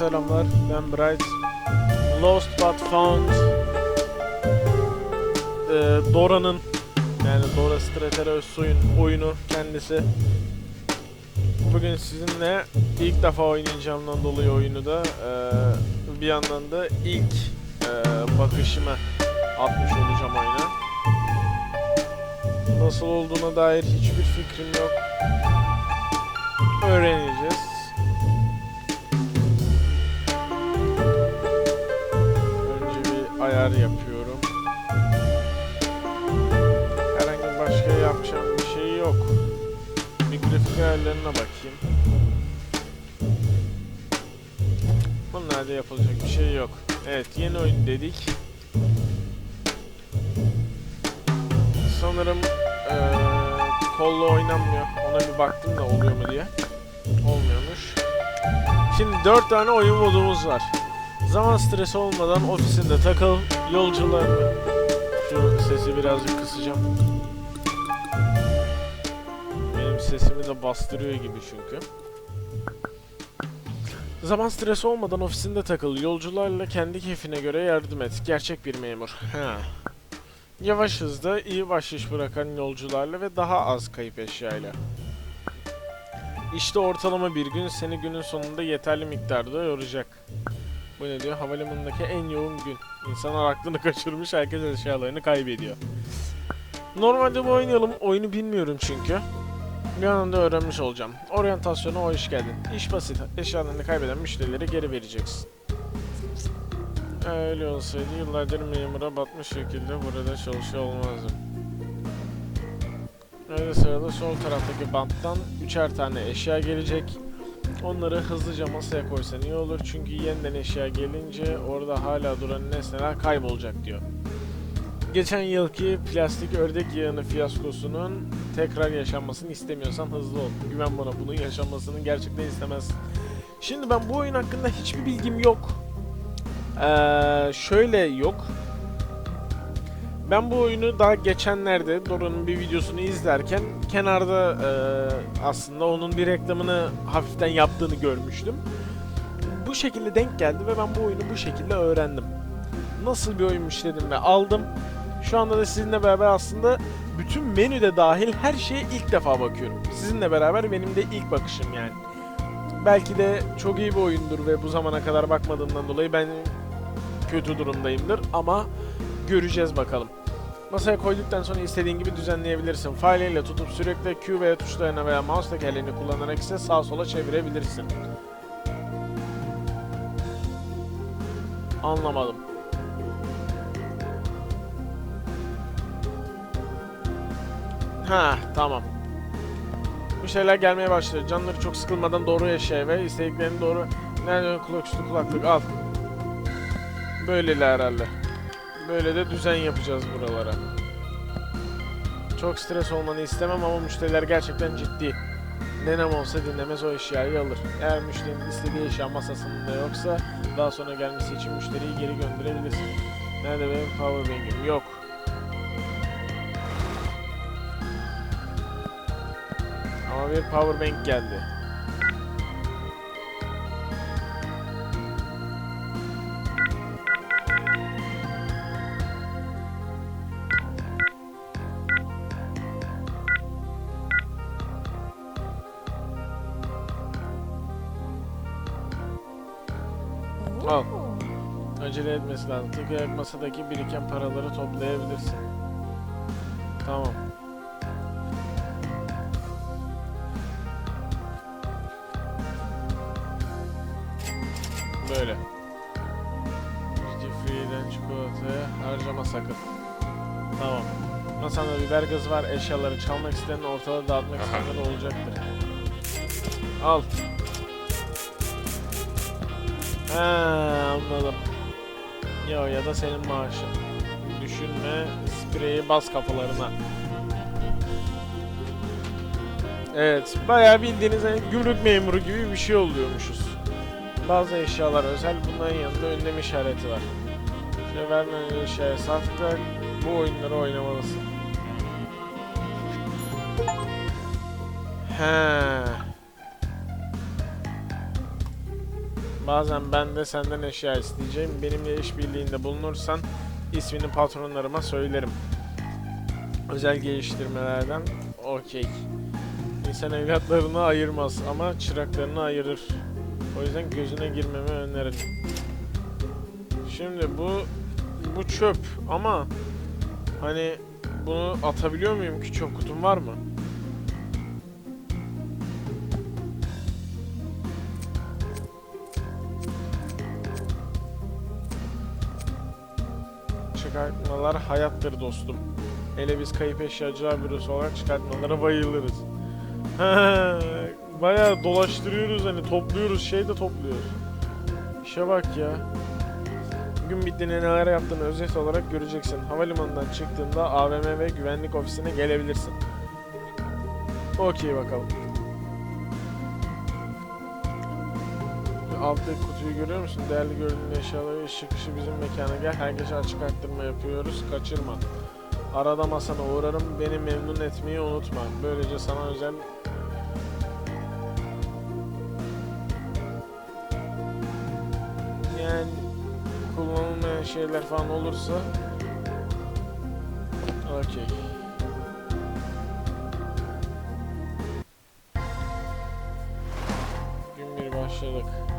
selamlar. Ben Bright. Lost but Found. Ee, Dora'nın yani Dora Strater Özsoy'un oyunu kendisi. Bugün sizinle ilk defa oynayacağımdan dolayı oyunu da ee, bir yandan da ilk ee, bakışımı atmış olacağım oyuna. Nasıl olduğuna dair hiçbir fikrim yok. Öğreneceğiz. Ayar yapıyorum. Herhangi başka yapacağım bir şey yok. Bir grafik ayarlarına bakayım. Bunlarda yapılacak bir şey yok. Evet yeni oyun dedik. Sanırım eee kollu oynanmıyor. Ona bir baktım da oluyor mu diye. Olmuyormuş. Şimdi 4 tane oyun modumuz var. Zaman stresi olmadan ofisinde takıl, yolcularını... Şu sesi birazcık kısacağım. Benim sesimi de bastırıyor gibi çünkü. Zaman stresi olmadan ofisinde takıl, yolcularla kendi keyfine göre yardım et. Gerçek bir memur. Ha. Yavaş hızda iyi başlayış bırakan yolcularla ve daha az kayıp eşyayla. İşte ortalama bir gün seni günün sonunda yeterli miktarda yoracak. Bu ne diyor? Havalimanındaki en yoğun gün. İnsanlar aklını kaçırmış, herkes eşyalarını kaybediyor. Normalde bu oynayalım. Oyunu bilmiyorum çünkü. Bir anda öğrenmiş olacağım. Oryantasyona hoş geldin. İş basit. Eşyalarını kaybeden müşterilere geri vereceksin. Öyle olsaydı yıllardır memura batmış şekilde burada çalışıyor olmazdım. Öyle sırada sol taraftaki banttan üçer tane eşya gelecek. Onları hızlıca masaya koysan iyi olur çünkü yeniden eşya gelince orada hala duran nesneler kaybolacak diyor. Geçen yılki plastik ördek yağını fiyaskosunun tekrar yaşanmasını istemiyorsan hızlı ol. Güven bana bunun yaşanmasını gerçekten istemezsin. Şimdi ben bu oyun hakkında hiçbir bilgim yok. Ee, şöyle yok. Ben bu oyunu daha geçenlerde Dora'nın bir videosunu izlerken kenarda e, aslında onun bir reklamını hafiften yaptığını görmüştüm. Bu şekilde denk geldi ve ben bu oyunu bu şekilde öğrendim. Nasıl bir oyunmuş dedim ve aldım. Şu anda da sizinle beraber aslında bütün menüde dahil her şeye ilk defa bakıyorum. Sizinle beraber benim de ilk bakışım yani. Belki de çok iyi bir oyundur ve bu zamana kadar bakmadığımdan dolayı ben kötü durumdayımdır ama göreceğiz bakalım. Masaya koyduktan sonra istediğin gibi düzenleyebilirsin. Fareyle tutup sürekli Q ve tuşlarına veya mouse tekerleğini kullanarak ise sağa sola çevirebilirsin. Anlamadım. Ha tamam. Bu şeyler gelmeye başladı. Canları çok sıkılmadan doğru yaşaya ve istediklerini doğru... Nerede kulaküstü kulaklık al. Böyleli herhalde. Böyle de düzen yapacağız buralara. Çok stres olmanı istemem ama müşteriler gerçekten ciddi. Nenem olsa dinlemez o eşyayı alır. Eğer müşterinin istediği eşya masasında yoksa daha sonra gelmesi için müşteriyi geri gönderebilirsin. Nerede benim powerbank'im? Yok. Ama bir powerbank geldi. Tıklayarak masadaki biriken paraları toplayabilirsin. Tamam. Böyle. Free'den çikolataya harcama sakın. Tamam. Masanda biber gazı var. Eşyaları çalmak isteyen ortalığı dağıtmak isteyenler olacaktır. Al. Ha anladım. Ya ya da senin maaşın. Düşünme, spreyi bas kafalarına. Evet, bayağı bildiğiniz hani gümrük memuru gibi bir şey oluyormuşuz. Bazı eşyalar özel, bunların yanında önlem işareti var. İşte vermeyen eşyaya saftık, bu oyunları oynamalısın. He. Bazen ben de senden eşya isteyeceğim. Benimle işbirliğinde bulunursan ismini patronlarıma söylerim. Özel geliştirmelerden okey. İnsan evlatlarını ayırmaz ama çıraklarını ayırır. O yüzden gözüne girmemi öneririm. Şimdi bu bu çöp ama hani bunu atabiliyor muyum ki çöp kutum var mı? Çıkartmalar hayattır dostum. Hele biz kayıp eşyacılar bürosu olarak çıkartmalara bayılırız. Bayağı dolaştırıyoruz hani topluyoruz şey de topluyoruz. İşe bak ya. Gün bittiğinde neler yaptığını özet olarak göreceksin. Havalimanından çıktığında AVM ve güvenlik ofisine gelebilirsin. Okey bakalım. Alttaki kutuyu görüyor musun? Değerli gördüğün eşyaları iş çıkışı bizim mekana gel. Her gece açık arttırma yapıyoruz. Kaçırma. Arada masana uğrarım. Beni memnun etmeyi unutma. Böylece sana özel yani kullanılmayan şeyler falan olursa okey. Gün bir başladık.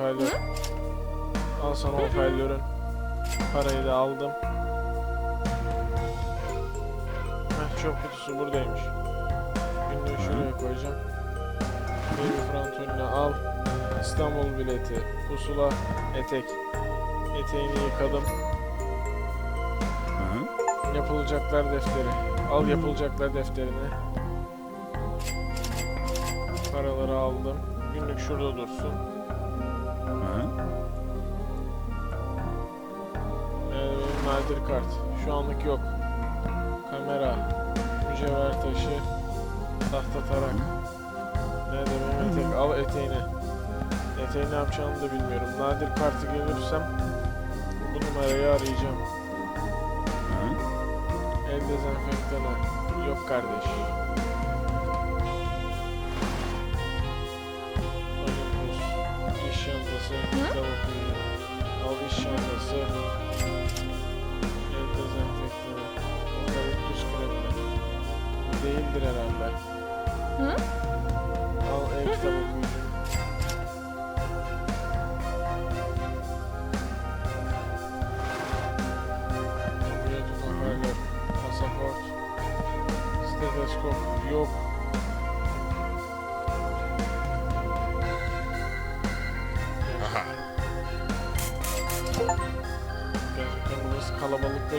Hoparlör. Al sana hoparlörün. Parayı da aldım. Heh, çöp kutusu buradaymış. Günlüğü şuraya koyacağım. Baby Frantolini al. İstanbul bileti. Pusula. Etek. Eteğini yıkadım. Yapılacaklar defteri. Al yapılacaklar defterini. Paraları aldım. Günlük şurada dursun. Nadir kart. Şu anlık yok. Kamera. Mücevher taşı. Tahta tarak. Nerede benim etek? Al eteğini. Eteği ne yapacağımı da bilmiyorum. Nadir kartı görürsem bu numarayı arayacağım. El dezenfektanı. Yok kardeş.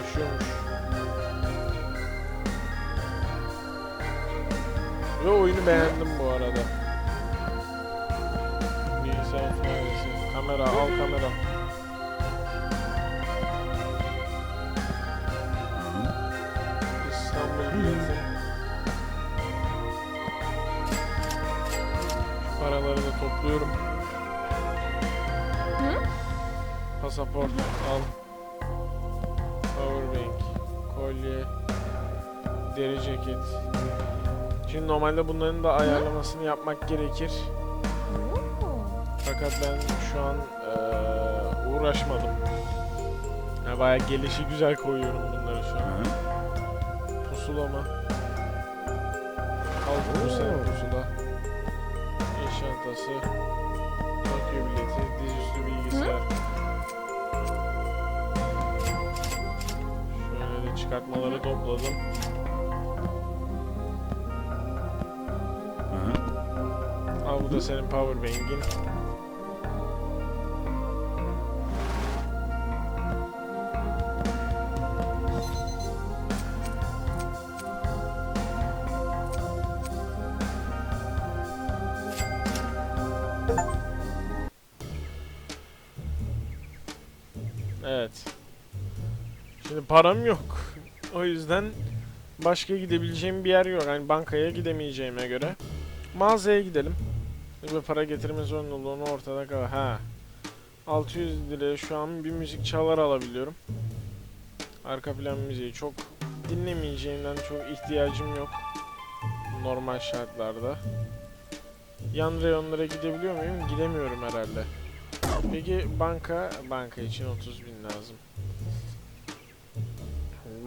Kalabalıklaşıyormuş. Ve oyunu beğendim bu arada. Bilgisayar faydası. Kamera, al kamera. İstanbul. Şu paraları da topluyorum. Pasaport al. Deri ceket. Şimdi normalde bunların da ayarlamasını yapmak gerekir. Fakat ben şu an eee, uğraşmadım. Yani bayağı gelişi güzel koyuyorum bunları şu an. hı. Pusula mı? Al bu senin pusula. İş çantası. Tokyo bileti. Dizüstü bilgisayar. Şöyle çıkartmaları topladım. Hı. Al bu da senin powerbank'in. Evet. Şimdi param yok. O yüzden başka gidebileceğim bir yer yok. Yani bankaya gidemeyeceğime göre. Mağazaya gidelim. Ve para getirme zorunluluğunu ortada kal. Ha. 600 liraya şu an bir müzik çalar alabiliyorum. Arka plan müziği çok dinlemeyeceğimden çok ihtiyacım yok. Normal şartlarda. Yan reyonlara gidebiliyor muyum? Gidemiyorum herhalde. Peki banka, banka için 30 bin lazım.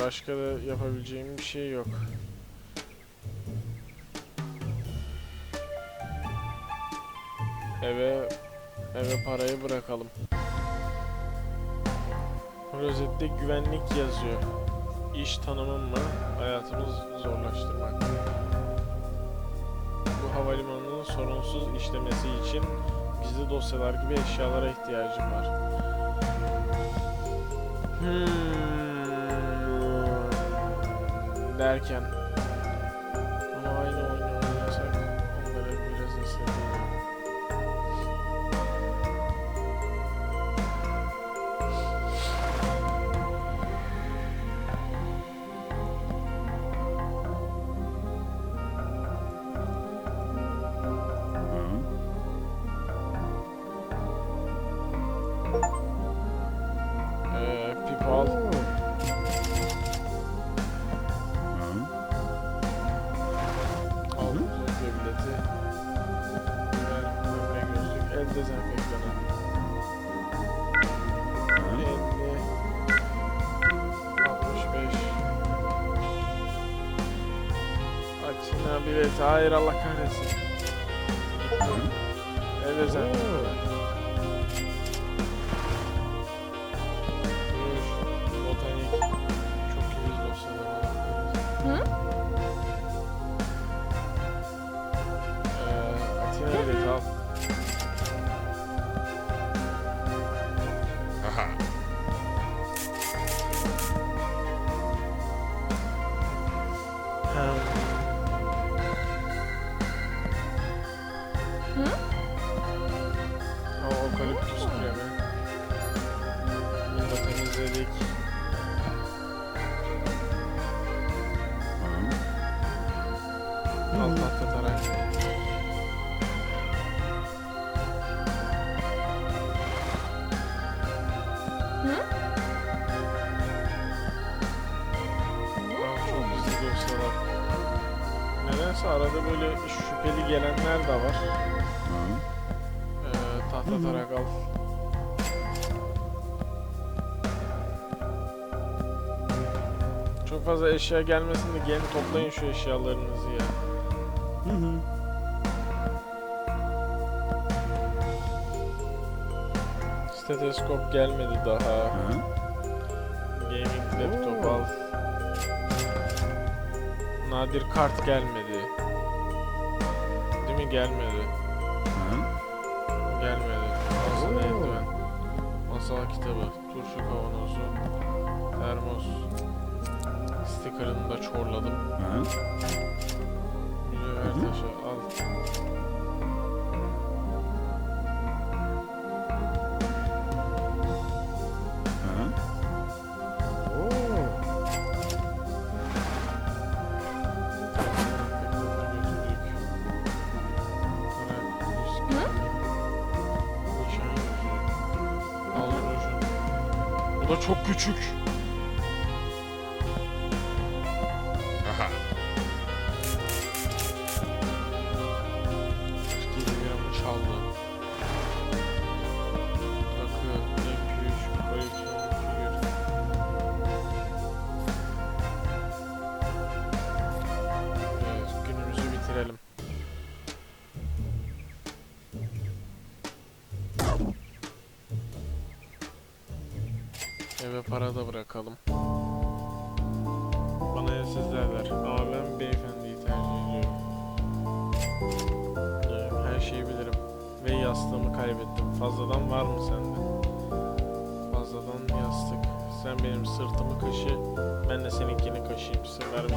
Başka da yapabileceğim bir şey yok. Eve eve parayı bırakalım. Rozette güvenlik yazıyor. İş tanımım mı? Hayatımız zorlaştırmak. Bu havalimanının sorunsuz işlemesi için gizli dosyalar gibi eşyalara ihtiyacım var. Hmm. Derken Hayır Allah kahretsin. Dezenfektanı. Ruj, botanik. Çok iyi dosyalar. Hı? Ee, Atina bileti al. Çok fazla eşya gelmesin de gelin toplayın şu eşyalarınızı ya. Hı hı. Stetoskop gelmedi daha. Hı. Gaming laptop al. Nadir kart gelmedi. Değil mi gelmedi? Hı. Gelmedi. Masal eldiven. Masal kitabı. Sticker'ını da çorladım. Hı. Hı hı. taşı al. Bu da çok küçük. Kaybettim. Fazladan var mı sende? Fazladan yastık. Sen benim sırtımı kaşı, ben de seninkini kaşıyım. Sefer mi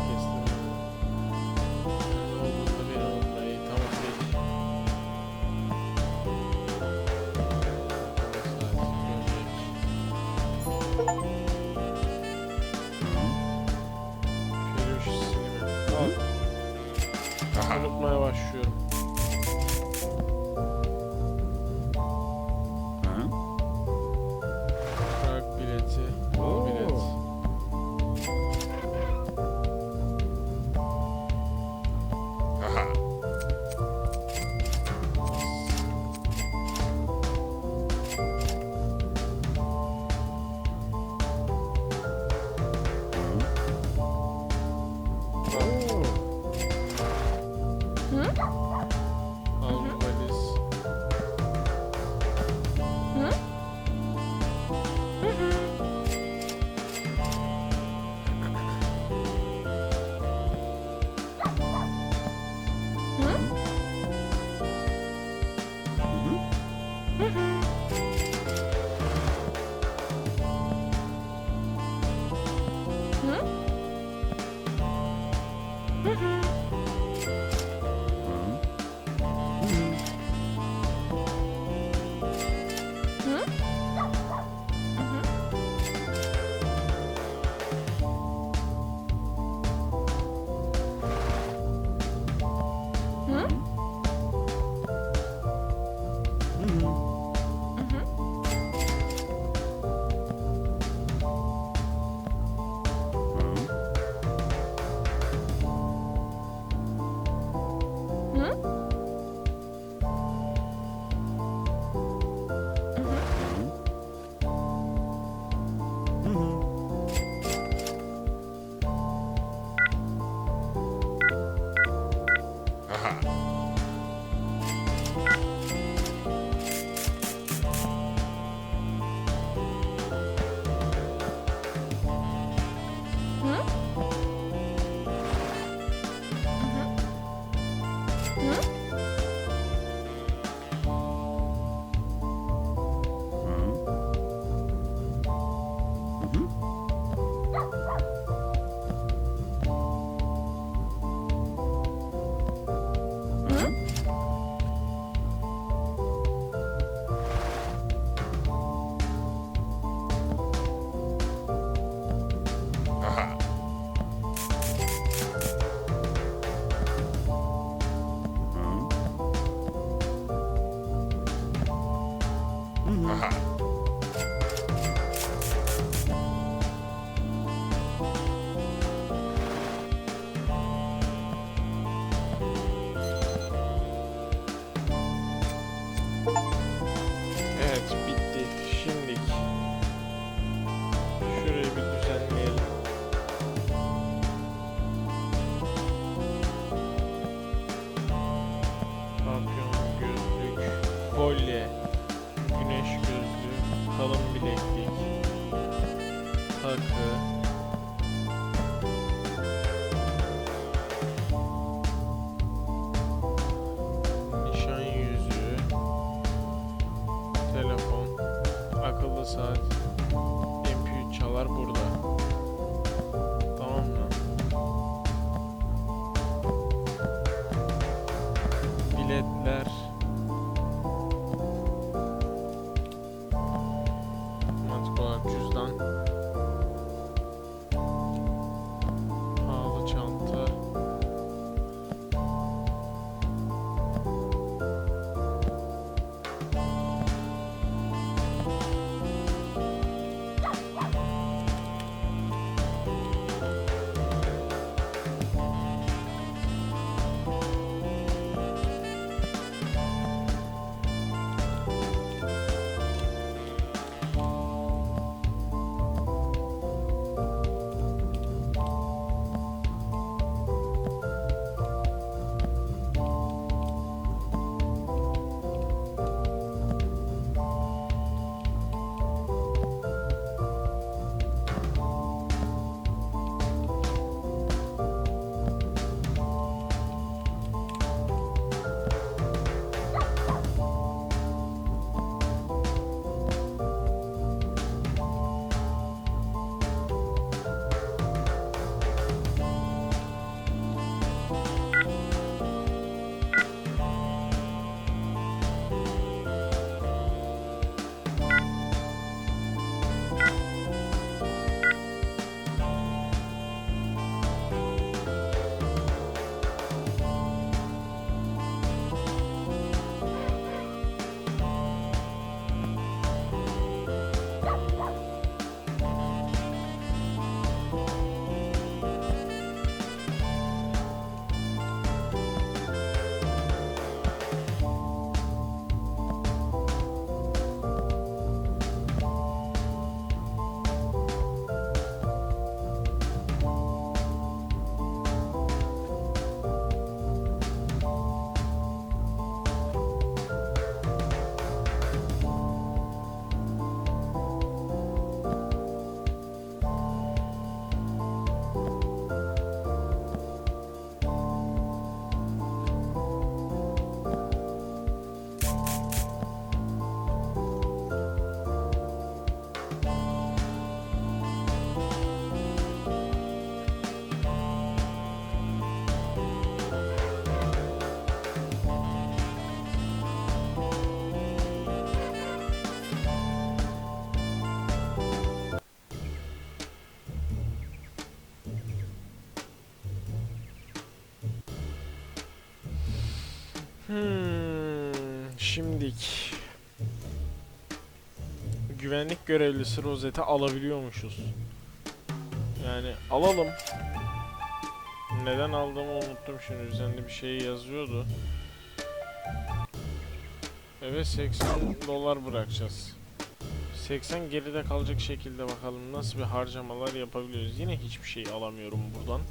kolye, güneş gözlü, kalın bilekli, Güvenlik görevlisi rozeti alabiliyormuşuz. Yani alalım. Neden aldığımı unuttum şimdi. Üzerinde bir şey yazıyordu. Evet 80 dolar bırakacağız. 80 geride kalacak şekilde bakalım nasıl bir harcamalar yapabiliyoruz. Yine hiçbir şey alamıyorum buradan.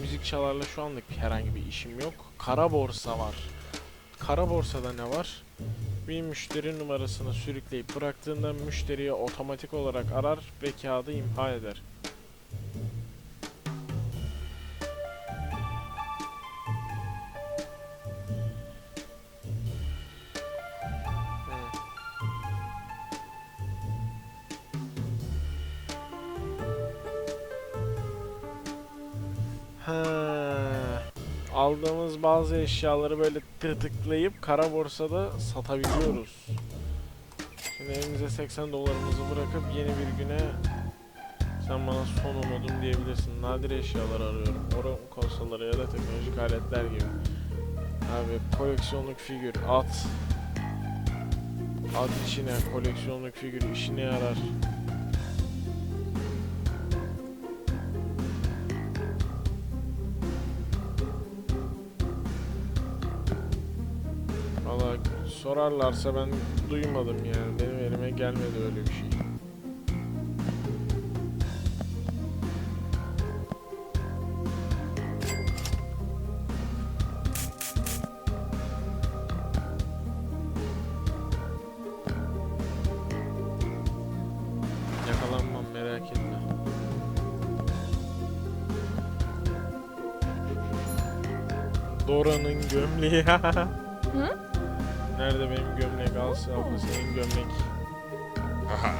Müzik çalarla şu anlık herhangi bir işim yok. Kara borsa var. Kara borsada ne var? Bir müşteri numarasını sürükleyip bıraktığında müşteriye otomatik olarak arar ve kağıdı imha eder. Ha. Aldığımız bazı eşyaları böyle tırtıklayıp kara borsada satabiliyoruz. Şimdi elimize 80 dolarımızı bırakıp yeni bir güne sen bana son umudum diyebilirsin. Nadir eşyalar arıyorum. Oyun konsolları ya da teknolojik aletler gibi. Abi koleksiyonluk figür at. At içine koleksiyonluk figür işine yarar. sorarlarsa ben duymadım yani. Benim elime gelmedi öyle bir şey. Yakalanmam merak etme. Dora'nın gömleği. Hı? Nerede benim gömlek? Al abla senin gömlek. Aha.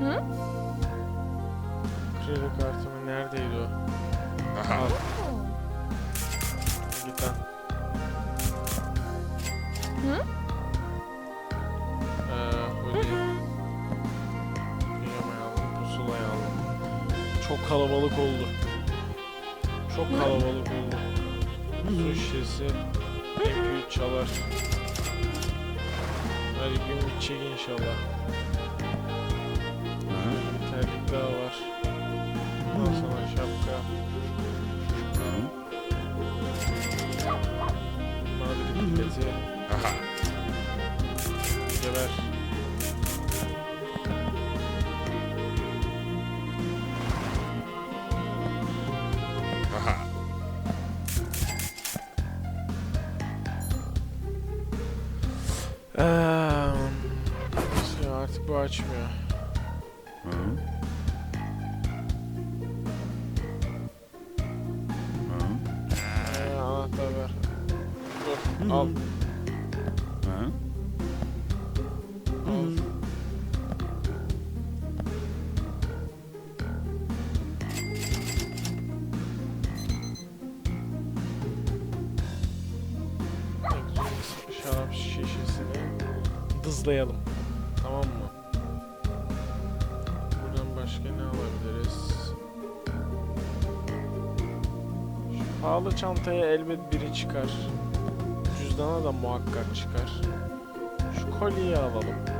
Hı? Kredi kartımı neredeydi o? Aha. Al. Git lan. Hı? Ee, hoodie. Pijamayı aldım, pusulayı aldım. Çok kalabalık oldu. Çok kalabalık oldu. Su şişesi, MP3 çalar. Hadi gün bitecek inşallah. Hı? Bir terlik daha var. Ondan sonra şapka. Hı? Mavi dikkati. Aha. Geber. Aha. Eee, ya artık bu açmıyor. Dızlayalım. Tamam mı? Buradan başka ne alabiliriz? Şu pahalı çantaya elbet biri çıkar. Cüzdana da muhakkak çıkar. Şu kolyeyi alalım.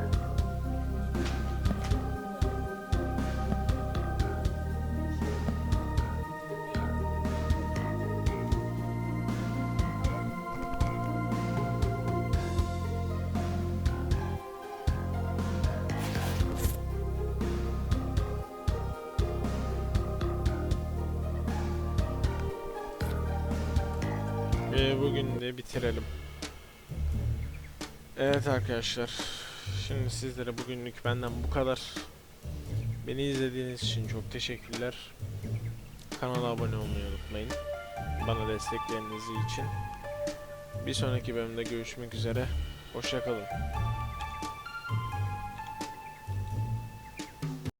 Arkadaşlar. Şimdi sizlere bugünlük benden bu kadar. Beni izlediğiniz için çok teşekkürler. Kanala abone olmayı unutmayın. Bana destekleriniz için. Bir sonraki bölümde görüşmek üzere. Hoşçakalın.